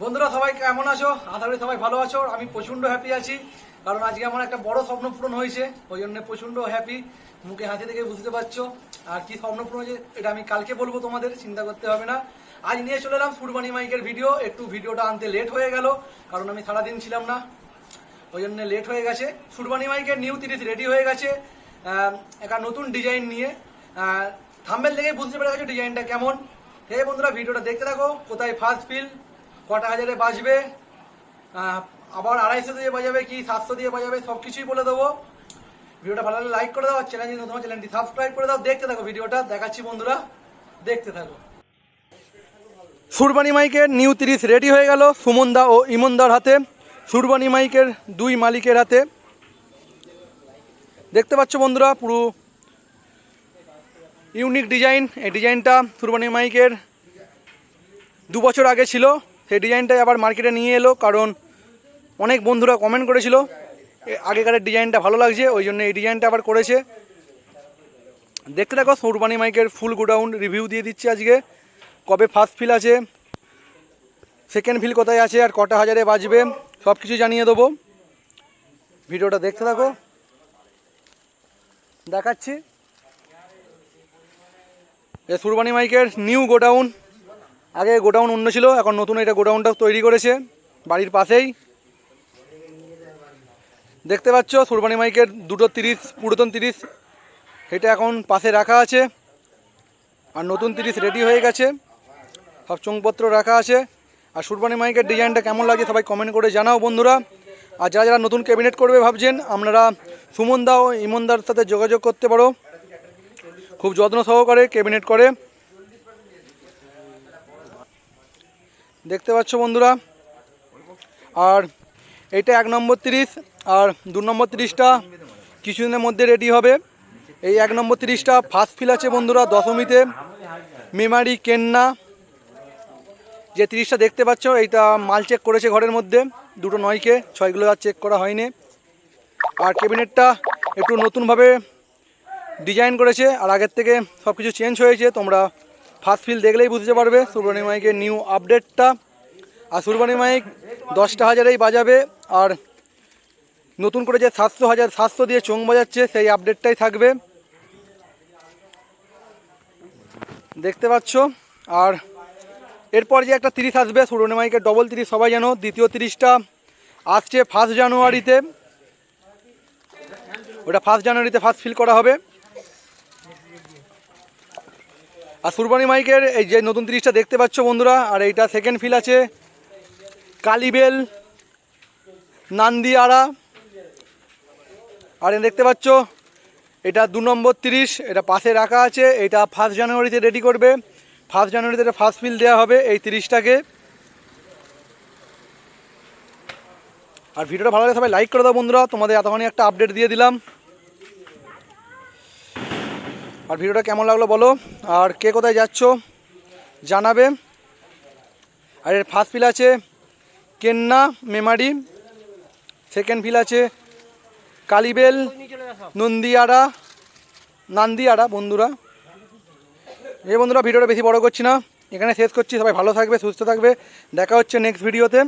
বন্ধুরা, সবাই কেমন আছো? আশা করি সবাই ভালো আছো। আমি প্রচণ্ড হ্যাপি আছি, কারণ আজকে আমার একটা বড় স্বপ্ন পূরণ হয়েছে। ওই জন্য প্রচণ্ড হ্যাপি মুখে হাসি দেখে বুঝতে পারছ। আর কি স্বপ্ন পূরণ হয়েছে, এটা আমি কালকে বলব তোমাদের, চিন্তা করতে হবে না। আজ নিয়ে চলে এলাম ফুরবানি মাইকের ভিডিও একটু ভিডিওটা আনতে লেট হয়ে গেল, কারণ আমি সারাদিন ছিলাম না। ওই জন্য লেট হয়ে গেছে। সুরবানি মাইকের নিউ তিরিশ রেডি হয়ে গেছে। একটা নতুন ডিজাইন নিয়ে। থাম্বেল দেখে বুঝতে পেরে গেছে ডিজাইনটা কেমন। হে বন্ধুরা, ভিডিওটা দেখতে থাকো। কোথায় ফার্স্ট ফিল কটা হাজারে বাজবে? আবার আড়াইশো দিয়ে বাজাবে কি সাতশো দিয়ে বাজাবে সব কিছুই বলে দেবো। ভিডিওটা ভালো লাগলে লাইক করে দাও চ্যানেল নতুন চ্যানেলটি সাবস্ক্রাইব করে দাও। দেখতে থাকো ভিডিওটা, দেখাচ্ছি বন্ধুরা, দেখতে থাকো। সুরবানি মাইকের নিউ তিরিশ রেডি হয়ে গেল, সুমনদা ও ইমনদার হাতে। সুরবানি মাইকের দুই মালিকের হাতে। দেখতে পাচ্ছ বন্ধুরা, পুরো ইউনিক ডিজাইন এই ডিজাইনটা সুরবানি মাইকের দু বছর আগে ছিল। সেই ডিজাইনটাই আবার মার্কেটে নিয়ে এলো, কারণ অনেক বন্ধুরা কমেন্ট করেছিল আগেকারের ডিজাইনটা ভালো লাগছে, ওই জন্য এই ডিজাইনটা আবার করেছে। দেখতে থাকো, সুরবানি মাইকের ফুল গোডাউন রিভিউ দিয়ে দিচ্ছি আজকে। কবে ফার্স্ট ফিল আছে সেকেন্ড ফিল কোথায় আছে, আর কটা হাজারে বাজবে সব কিছু জানিয়ে দেবো। ভিডিওটা দেখতে থাকো। দেখাচ্ছি। এ সুরবানি মাইকের নিউ গোডাউন আগে গোডাউন অন্য ছিল, এখন নতুন এটা গোডাউনটা তৈরি করেছে, বাড়ির পাশেই। দেখতে পাচ্ছ সুরবানি মাইকের দুটো তিরিশ, পুরাতন তিরিশ, এটা এখন পাশে রাখা আছে। আর নতুন তিরিশ রেডি হয়ে গেছে, সব চোংপত্র রাখা আছে। আর সুরবানি মাইকের ডিজাইনটা কেমন লাগে সবাই কমেন্ট করে জানাও বন্ধুরা। আর যারা যারা নতুন ক্যাবিনেট করবে ভাবছেন, আপনারা সুমনদা ও ইমনদার সাথে যোগাযোগ করতে পারো। খুব যত্ন সহকারে ক্যাবিনেট করে। দেখতে পাচ্ছ বন্ধুরা? আর এইটা এক নম্বর তিরিশ, আর দু নম্বর তিরিশটা কিছুদিনের মধ্যে রেডি হবে। এই এক নম্বর তিরিশটা ফার্স্ট ফিল আছে বন্ধুরা দশমীতে। মেমারি, কেন্না, যে তিরিশটা দেখতে পাচ্ছ, এইটা মাল চেক করেছে ঘরের মধ্যে। দুটো নয়কে, ছয়গুলো আর চেক করা হয়নি। আর ক্যাবিনেটটা একটু নতুনভাবে ডিজাইন করেছে, আর আগের থেকে সব কিছু চেঞ্জ হয়েছে, তোমরা ফার্স্ট ফিল দেখলেই বুঝতে পারবে সুরবানি মাইকের নিউ আপডেটটা আর সুরবানি মাইক দশটা হাজারেই বাজাবে, আর নতুন করে যে সাতশো হাজার, সাতশো দিয়ে চোং বাজাচ্ছে, সেই আপডেটটাই থাকবে। দেখতে পাচ্ছ? আর এরপর যে একটা তিরিশ আসবে, সুরবানি মাইকের ডবল তিরিশ, সবাই জানো, দ্বিতীয় তিরিশটা আসছে ফার্স্ট জানুয়ারিতে ওটা ফার্স্ট জানুয়ারিতে ফার্স্ট ফিল করা হবে। আর সুরবানি মাইকের এই যে নতুন তিরিশটা দেখতে পাচ্ছ বন্ধুরা, আর এইটা সেকেন্ড ফিল আছে। কালিবেল নান্দিয়াড়া আর দেখতে পাচ্ছ, এটা দু নম্বর তিরিশ, এটা পাশে রাখা আছে, এটা ফার্স্ট জানুয়ারিতে রেডি করবে। ফার্স্ট জানুয়ারিতে এটা ফার্স্ট ফিল দেওয়া হবে এই তিরিশটাকে। আর ভিডিওটা ভালো লাগে সবাই লাইক করে দাও বন্ধুরা, তোমাদের এতক্ষণই একটা আপডেট দিয়ে দিলাম। আর ভিডিওটা কেমন লাগল বলো? আর কে কোথায় যাচ্ছ? জানাবে। আর এর ফার্স্ট ফিল আছে কেন্না মেমারি সেকেন্ড ফিল আছে কালিবেল নন্দিয়াড়া নান্দিয়াড়া বন্ধুরা। এই বন্ধুরা, ভিডিওটা বেশি বড় করছি না। এখানে শেষ করছি। সবাই ভালো থাকবে, সুস্থ থাকবে। দেখা হচ্ছে নেক্সট ভিডিওতে